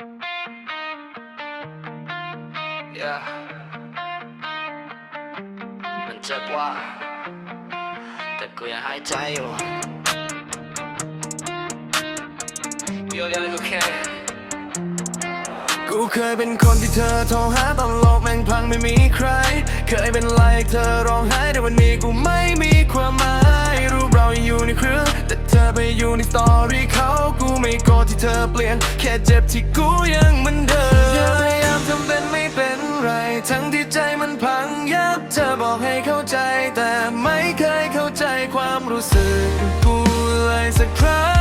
Yeah มันเจ็บว่า แต่กูยังหายใจอยู่ Yo, yo, it's okay กูเคยเป็นคนที่เธอโทรหาตอนโลกแม่งพังไม่มีใคร เคยเป็นไลค์เธอร้องไห้แต่วันนี้กูไม่มีความหมายรูปเรายังอยู่ในเครื่องแต่เธอไปอยู่ในสตอรี่เขา ไม่โกรธที่เธอเปลี่ยน แค่เจ็บที่กูยังเหมือนเดิมอย่าพยายามทำเป็นไม่เป็นไร ทั้งที่ใจมันพังยับเธอบอกให้เข้าใจ แต่ไม่เคยเข้าใจความรู้สึกกูเลยสักครั้ง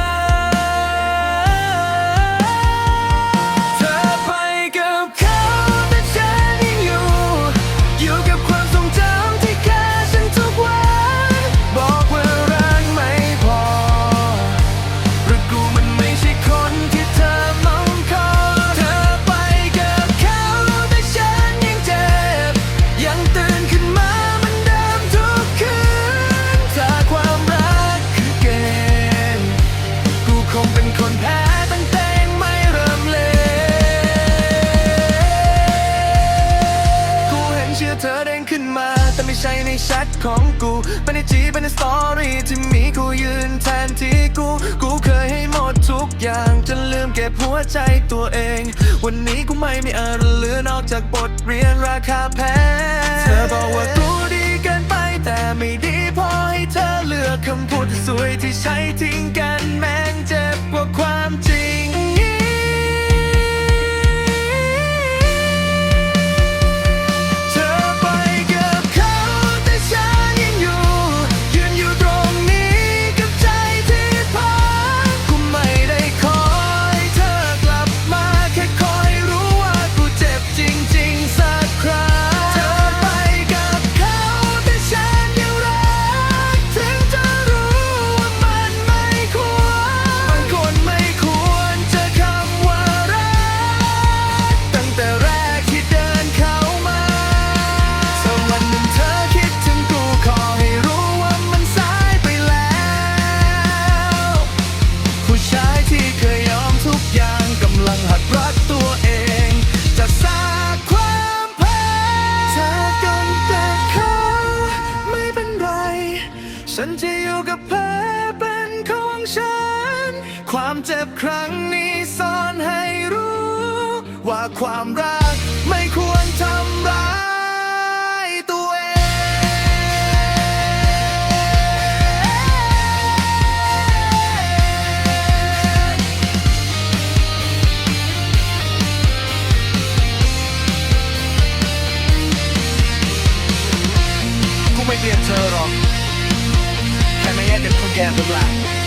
ใช่ในแชทของกูเป็นในจีเป็นในสตอรี่ที่มีกูยืนแทนที่กู กูเคยให้หมดทุกอย่างจนลืมเก็บหัวใจตัวเอง วันนี้กูไม่มีอะไรเหลือนอกจากบทเรียนราคาแพงเธอบอกว่ากูดีเกินไปแต่ไม่ดีพอให้เธอเลือกคำพูดสวยที่ใช้ทิ้งกันแม่งเจ็บกว่าความ ฉันจะอยู่กับแผลเป็นของฉัน ความเจ็บครั้งนี้สอนให้รู้ ว่าความรักไม่ควรทำร้ายตัวเองกูไม่เกลียดเธอหรอก แค่ไม่